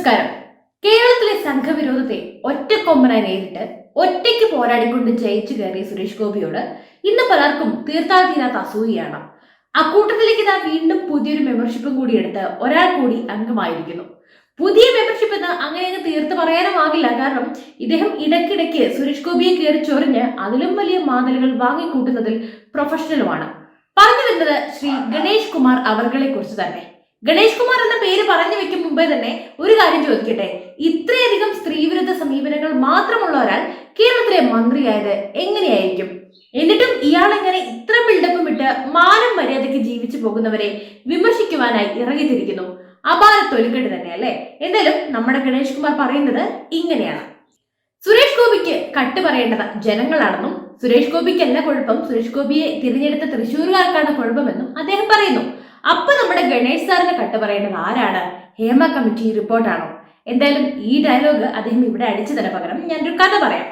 നമസ്കാരം. കേരളത്തിലെ സംഘവിരോധത്തെ ഒറ്റക്കൊമ്പനായി നേരിട്ട് ഒറ്റയ്ക്ക് പോരാടിക്കൊണ്ട് ജയിച്ചു കയറിയ സുരേഷ് ഗോപിയോട് ഇന്ന് പലർക്കും തീർത്താൽ തീരാത്ത അസൂയയാണ്. അക്കൂട്ടത്തിലേക്ക് ഇതാ വീണ്ടും പുതിയൊരു മെമ്പർഷിപ്പും കൂടി എടുത്ത് ഒരാൾ കൂടി അംഗമായിരിക്കുന്നു. പുതിയ മെമ്പർഷിപ്പ് എന്ന് അങ്ങനെ അങ്ങ് തീർത്ത് പറയാനുമാകില്ല കാരണം ഇദ്ദേഹം ഇടയ്ക്കിടയ്ക്ക് സുരേഷ് ഗോപിയെ കയറി ചൊറിഞ്ഞ് അതിലും വലിയ മാതലുകൾ വാങ്ങിക്കൂട്ടുന്നതിൽ പ്രൊഫഷണലുമാണ് പറഞ്ഞു വരുന്നത് ശ്രീ ഗണേഷ് കുമാർ അവർകളെ കുറിച്ച് തന്നെ. ഗണേഷ് കുമാർ എന്ന പേര് പറഞ്ഞു വെക്കും മുമ്പേ തന്നെ ഒരു കാര്യം ചോദിക്കട്ടെ? ഇത്രയധികം സ്ത്രീവിരുദ്ധ സമീപനങ്ങൾ മാത്രമുള്ള ഒരാൾ കേരളത്തിലെ മന്ത്രിയായത് എങ്ങനെയായിരിക്കും? എന്നിട്ടും ഇയാൾ എങ്ങനെ ഇത്ര ബിൽഡപ്പും ഇട്ട് മാനം മര്യാദയ്ക്ക് ജീവിച്ചു പോകുന്നവരെ വിമർശിക്കുവാനായി ഇറങ്ങിത്തിരിക്കുന്നു? അപാര തൊലിക്കെട്ട് തന്നെയല്ലേ എന്തായാലും നമ്മുടെ ഗണേഷ് കുമാർ പറയുന്നത് ഇങ്ങനെയാണ്. സുരേഷ് ഗോപിക്ക് കട്ട് പറയേണ്ടത് ജനങ്ങളാണെന്നും സുരേഷ് ഗോപിക്കല്ല കുഴപ്പം സുരേഷ് ഗോപിയെ തിരഞ്ഞെടുത്ത തൃശ്ശൂരുകാർക്കാണ് കുഴപ്പമെന്നും അദ്ദേഹം പറയുന്നു. അപ്പൊ നമ്മുടെ ഗണേഷ് സാറിന് കട്ട് പറയേണ്ടത് ആരാണ്? ഹേമ കമ്മിറ്റി റിപ്പോർട്ടാണോ? എന്തായാലും ഈ ഡയലോഗ് അദ്ദേഹം ഇവിടെ അടിച്ചു തന്നെ പകരം ഞാനൊരു കഥ പറയാം.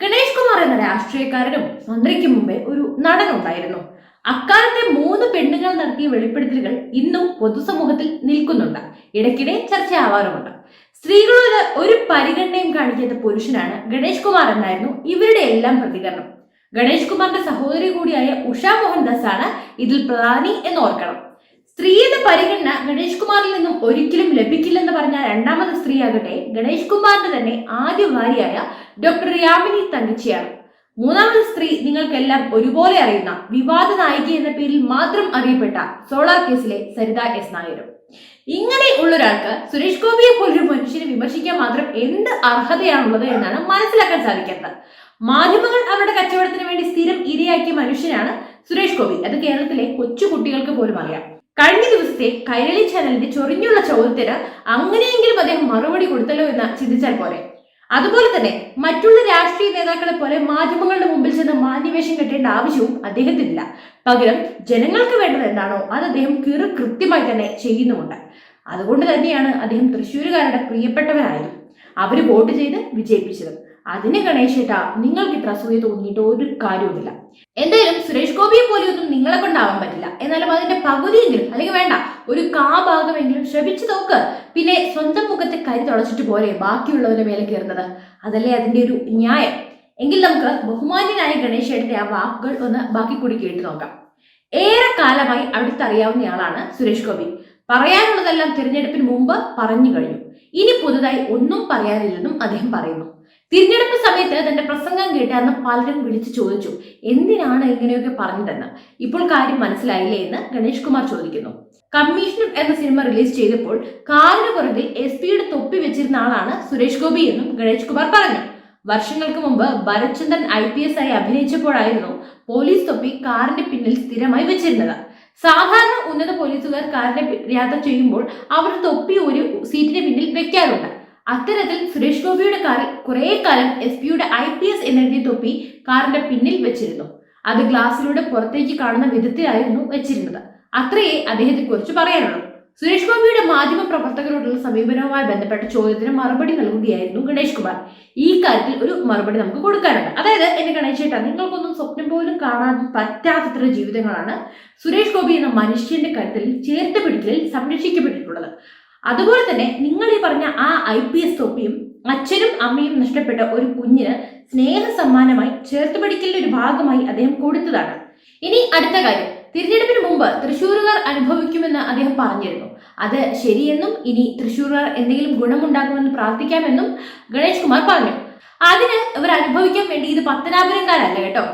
ഗണേഷ് കുമാർ എന്ന രാഷ്ട്രീയക്കാരനും മന്ത്രിക്ക് മുമ്പേ ഒരു നടനുണ്ടായിരുന്നു അക്കാലത്തെ മൂന്ന് പെണ്ണുങ്ങൾ നടത്തിയ വെളിപ്പെടുത്തലുകൾ ഇന്നും പൊതുസമൂഹത്തിൽ നിൽക്കുന്നുണ്ട്. ഇടയ്ക്കിടെ ചർച്ചയാവാറുമുണ്ട്. സ്ത്രീകളോട് ഒരു പരിഗണനയും കാണിക്കാത്ത പുരുഷനാണ് ഗണേഷ് കുമാർ എന്നായിരുന്നു ഇവരുടെ എല്ലാം പ്രതികരണം. ഗണേഷ് കുമാറിന്റെ സഹോദരി കൂടിയായ ഉഷാ മോഹൻദാസ് ആണ് ഇതിൽ പ്രധാനി എന്ന് ഓർക്കണം. സ്ത്രീ എന്ന പരിഗണന ഗണേഷ് കുമാറിൽ നിന്നും ഒരിക്കലും ലഭിക്കില്ലെന്ന് പറഞ്ഞ രണ്ടാമത് സ്ത്രീയാകട്ടെ ഗണേഷ് കുമാറിന്റെ തന്നെ ആദ്യ ഭാര്യയായ ഡോക്ടർ യാമിനി തങ്കച്ചിയാണ്. മൂന്നാമത് സ്ത്രീ നിങ്ങൾക്കെല്ലാം ഒരുപോലെ അറിയുന്ന വിവാദ നായിക എന്ന പേരിൽ മാത്രം അറിയപ്പെട്ട സോളാർ കേസിലെ സരിത എസ് നായരും. ഇങ്ങനെ ഉള്ളൊരാൾക്ക് സുരേഷ് ഗോപിയെ പോലൊരു മനുഷ്യനെ വിമർശിക്കാൻ മാത്രം എന്ത് അർഹതയാണുള്ളത് എന്നാണ് മനസ്സിലാക്കാൻ സാധിക്കാത്തത് മാധ്യമങ്ങൾ അവരുടെ കച്ചവടത്തിന് വേണ്ടി സ്ഥിരം ഇരയാക്കിയ മനുഷ്യനാണ് സുരേഷ് ഗോപി. അത് കേരളത്തിലെ കൊച്ചു കുട്ടികൾക്ക് പോലും അറിയാം. കഴിഞ്ഞ ദിവസത്തെ കൈരളി ചാനലിന്റെ ചൊറിഞ്ഞുള്ള ചോദ്യത്തിന് അങ്ങനെയെങ്കിലും അദ്ദേഹം മറുപടി കൊടുത്തല്ലോ എന്ന് ചിന്തിച്ചാൽ പോരെ. അതുപോലെ തന്നെ മറ്റുള്ള രാഷ്ട്രീയ നേതാക്കളെ പോലെ മാധ്യമങ്ങളുടെ മുമ്പിൽ ചെന്ന് മാന്യവേഷം കെട്ടേണ്ട ആവശ്യവും അദ്ദേഹത്തിനില്ല. പകരം ജനങ്ങൾക്ക് വേണ്ടത് എന്താണോ അത് അദ്ദേഹം കിറു കൃത്യമായി തന്നെ ചെയ്യുന്നുമുണ്ട്. അതുകൊണ്ട് തന്നെയാണ് അദ്ദേഹം തൃശ്ശൂരുകാരുടെ പ്രിയപ്പെട്ടവരായത്. അവർ വോട്ട് ചെയ്ത് വിജയിപ്പിച്ചതും. അതിന് ഗണേശേട്ട നിങ്ങൾക്ക് ഇത്ര അസൂയ തോന്നിയിട്ട് ഒരു കാര്യവുമില്ല. എന്തായാലും സുരേഷ് ഗോപിയെ പോലെയൊന്നും നിങ്ങളെ കൊണ്ടാവാൻ പറ്റില്ല. എന്നാലും അതിന്റെ പകുതിയെങ്കിലും അല്ലെങ്കിൽ വേണ്ട ഒരു കാ ഭാഗമെങ്കിലും ശ്രമിച്ചു നോക്ക്. പിന്നെ സ്വന്തം മുഖത്തെ കരി തുളച്ചിട്ട് പോരെ ബാക്കിയുള്ളവരുടെ മേലെ കയറുന്നത്. അതല്ലേ അതിന്റെ ഒരു ന്യായം. എങ്കിൽ നമുക്ക് ബഹുമാന്യനായ ഗണേശേട്ടന്റെ ആ വാക്കുകൾ ഒന്ന് ബാക്കി കൂടി കേട്ട് നോക്കാം. ഏറെ കാലമായി അടുത്തറിയാവുന്നയാളാണ് സുരേഷ് ഗോപി. പറയാനുള്ളതെല്ലാം തിരഞ്ഞെടുപ്പിന് മുമ്പ് പറഞ്ഞു കഴിഞ്ഞു. ഇനി പുതുതായി ഒന്നും പറയാനില്ലെന്നും അദ്ദേഹം പറയുന്നു. തിരഞ്ഞെടുപ്പ് സമയത്ത് തന്റെ പ്രസംഗം കേട്ട് അന്ന് പലരും വിളിച്ചു ചോദിച്ചു എന്തിനാണ് ഇങ്ങനെയൊക്കെ പറഞ്ഞതെന്ന്? ഇപ്പോൾ കാര്യം മനസ്സിലായില്ലേ എന്ന് ഗണേഷ് കുമാർ ചോദിക്കുന്നു. കമ്മീഷണർ എന്ന സിനിമ റിലീസ് ചെയ്തപ്പോൾ കാറിന് പുറകിൽ എസ് പിയുടെ തൊപ്പി വെച്ചിരുന്ന ആളാണ് സുരേഷ് ഗോപി എന്നും ഗണേഷ് കുമാർ പറഞ്ഞു. വർഷങ്ങൾക്ക് മുമ്പ് ഭരത്ചന്ദ്രൻ ഐ പി എസ് ആയി അഭിനയിച്ചപ്പോഴായിരുന്നു പോലീസ് തൊപ്പി കാറിന്റെ പിന്നിൽ സ്ഥിരമായി വെച്ചിരുന്നത്. സാധാരണ ഉന്നത പോലീസുകാർ കാറിന്റെ യാത്ര ചെയ്യുമ്പോൾ അവരുടെ തൊപ്പി ഒരു സീറ്റിന് പിന്നിൽ വെക്കാറുണ്ട്. അത്തരത്തിൽ സുരേഷ് ഗോപിയുടെ കാറിൽ കുറെ കാലം എസ് പിയുടെ ഐ പി എസ് എന്നെഴുതിയ തൊപ്പി കാറിന്റെ പിന്നിൽ വെച്ചിരുന്നു. അത് ഗ്ലാസിലൂടെ പുറത്തേക്ക് കാണുന്ന വിധത്തിലായിരുന്നു വെച്ചിരുന്നത്. അത്രയേ അദ്ദേഹത്തെ കുറിച്ച് പറയാനുള്ളൂ. സുരേഷ് ഗോപിയുടെ മാധ്യമ പ്രവർത്തകരോടുള്ള സമീപനവുമായി ബന്ധപ്പെട്ട ചോദ്യത്തിന് മറുപടി നൽകുകയായിരുന്നു ഗണേഷ് കുമാർ. ഈ കാര്യത്തിൽ ഒരു മറുപടി നമുക്ക് കൊടുക്കാനുണ്ട്. അതായത് എന്റെ ഗണേശ് ചേട്ടാ നിങ്ങൾക്കൊന്നും സ്വപ്നം പോലും കാണാൻ പറ്റാത്തത്ര ജീവിതങ്ങളാണ് സുരേഷ് ഗോപി എന്ന മനുഷ്യന്റെ കരുത്തിൽ ചേർത്ത് പിടിക്കലിൽ സംരക്ഷിക്കപ്പെട്ടിട്ടുള്ളത്. അതുപോലെ തന്നെ നിങ്ങൾ ഈ പറഞ്ഞ ആ ഐ പി എസ് തൊപ്പിയും അച്ഛനും അമ്മയും നഷ്ടപ്പെട്ട ഒരു കുഞ്ഞിന് സ്നേഹ സമ്മാനമായി ചേർത്ത് പഠിക്കലിന്റെ ഒരു ഭാഗമായി അദ്ദേഹം കൊടുത്തതാണ്. ഇനി അടുത്ത കാര്യം. തിരഞ്ഞെടുപ്പിന് മുമ്പ് തൃശ്ശൂരുകാർ അനുഭവിക്കുമെന്ന് അദ്ദേഹം പറഞ്ഞിരുന്നു. അത് ശരിയെന്നും ഇനി തൃശ്ശൂരുകാർ എന്തെങ്കിലും ഗുണമുണ്ടാകുമെന്ന് പ്രാർത്ഥിക്കാമെന്നും ഗണേഷ് കുമാർ പറഞ്ഞു. അതിന് ഇവർ അനുഭവിക്കാൻ വേണ്ടി ഇത് പത്തനാപുരംകാരല്ല കേട്ടോ.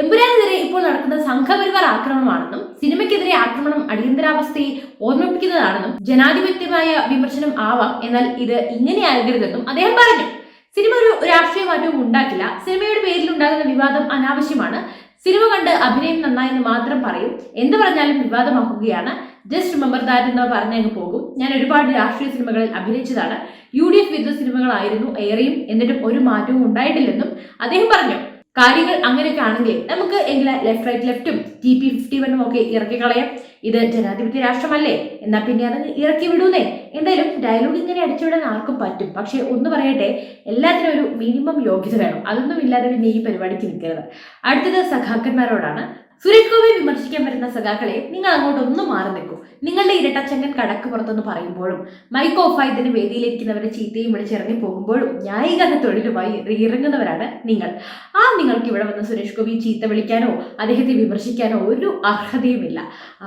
എമ്പുരാനെതിരെ ഇപ്പോൾ നടക്കുന്ന സംഘപരിവാർ ആക്രമണമാണെന്നും സിനിമയ്ക്കെതിരെ ആക്രമണം അടിയന്തരാവസ്ഥയെ ഓർമ്മിപ്പിക്കുന്നതാണെന്നും ജനാധിപത്യമായ വിമർശനം ആവാം എന്നാൽ ഇത് ഇങ്ങനെ ആകരുതെന്നും അദ്ദേഹം പറഞ്ഞു. സിനിമ ഒരു രാഷ്ട്രീയ മാറ്റവും ഉണ്ടാക്കില്ല. സിനിമയുടെ പേരിൽ ഉണ്ടാകുന്ന വിവാദം അനാവശ്യമാണ്. സിനിമ കണ്ട് അഭിനയം നന്നായെന്ന് മാത്രം പറയും. എന്ത് പറഞ്ഞാലും വിവാദമാക്കുകയാണ്. ജസ്റ്റ് റിമെമ്പർ ദാറ്റ് എന്ന് പറഞ്ഞങ്ങ് പോകും. ഞാൻ ഒരുപാട് രാഷ്ട്രീയ സിനിമകളിൽ അഭിനയിച്ചതാണ്. യു ഡി എഫ് വിരുദ്ധ സിനിമകളായിരുന്നു ഏറെയും. എന്നിട്ടും ഒരു മാറ്റവും ഉണ്ടായിട്ടില്ലെന്നും അദ്ദേഹം പറഞ്ഞു. കാര്യങ്ങൾ അങ്ങനെയൊക്കെ ആണെങ്കിൽ നമുക്ക് എങ്കിലും ലെഫ്റ്റ് റൈറ്റ് ലെഫ്റ്റും ടി പി ഫിഫ്റ്റി വണ്ണും ഒക്കെ ഇറക്കി കളയാം. ഇത് ജനാധിപത്യ രാഷ്ട്രമല്ലേ? എന്നാൽ പിന്നെ അത് ഇറക്കി വിടൂന്നേ? എന്തായാലും ഡയലോഗ് ഇങ്ങനെ അടിച്ചുവിടാൻ ആർക്കും പറ്റും. പക്ഷേ ഒന്ന് പറയട്ടെ എല്ലാത്തിനും ഒരു മിനിമം യോഗ്യത വേണം. അതൊന്നും ഇല്ലാതെ പിന്നെ ഈ പരിപാടിക്ക് നിൽക്കരുത്. അടുത്തത് സഖാക്കന്മാരോടാണ്. സുരേഷ് ഗോപിയെ വിമർശിക്കാൻ വരുന്ന സഖാക്കളെ നിങ്ങൾ അങ്ങോട്ട് ഒന്ന് മാറി നിൽക്കൂ. നിങ്ങളുടെ ഇരട്ടച്ചങ്ങൻ കടക്ക് പുറത്തെന്ന് പറയുമ്പോഴും മൈക്ക് ഓഫായി തന്നെ വേദിയിലിരിക്കുന്നവരെ ചീത്തയും വിളിച്ചിറങ്ങി പോകുമ്പോഴും ന്യായീകരണ തൊഴിലുമായി ഇറങ്ങുന്നവരാണ് നിങ്ങൾ. ആ നിങ്ങൾക്ക് ഇവിടെ വന്ന് സുരേഷ് ഗോപി ചീത്ത വിളിക്കാനോ അദ്ദേഹത്തെ വിമർശിക്കാനോ ഒരു അർഹതയുമില്ല.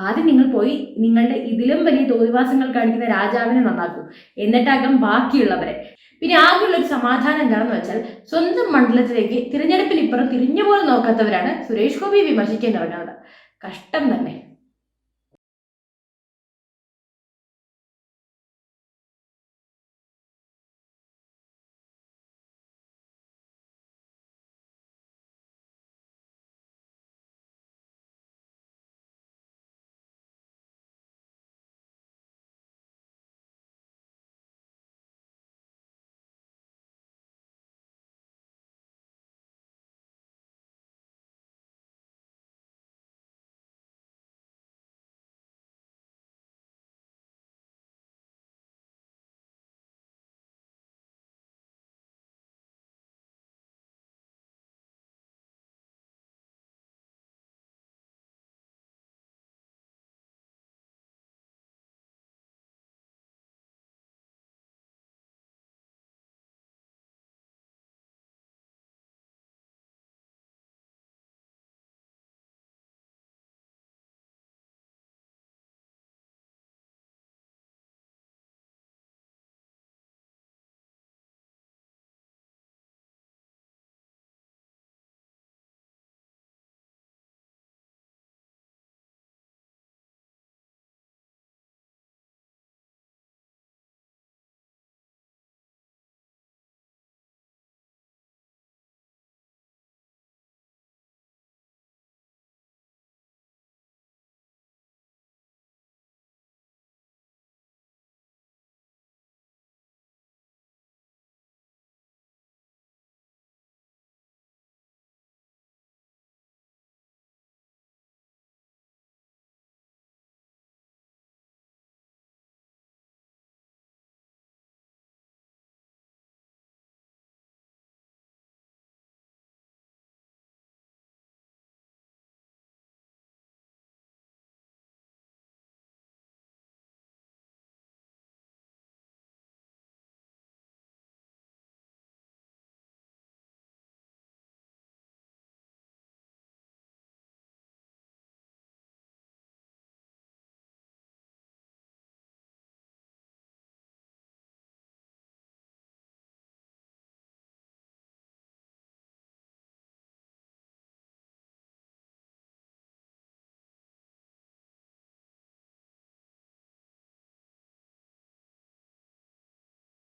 ആദ്യം നിങ്ങൾ പോയി നിങ്ങളുടെ ഇതിലും വലിയ തോതിവാസങ്ങൾ കാണിക്കുന്ന രാജാവിനെ നന്നാക്കൂ. എന്നിട്ടാകും ബാക്കിയുള്ളവരെ. പിന്നെ ആകെയുള്ള ഒരു സമാധാനം എന്താണെന്ന് വെച്ചാൽ സ്വന്തം മണ്ഡലത്തിലേക്ക് തിരഞ്ഞെടുപ്പിൽ ഇപ്പുറം തിരിഞ്ഞു പോലും നോക്കാത്തവരാണ് സുരേഷ് ഗോപിയെ വിമർശിക്കാൻ കഷ്ടം തന്നെ.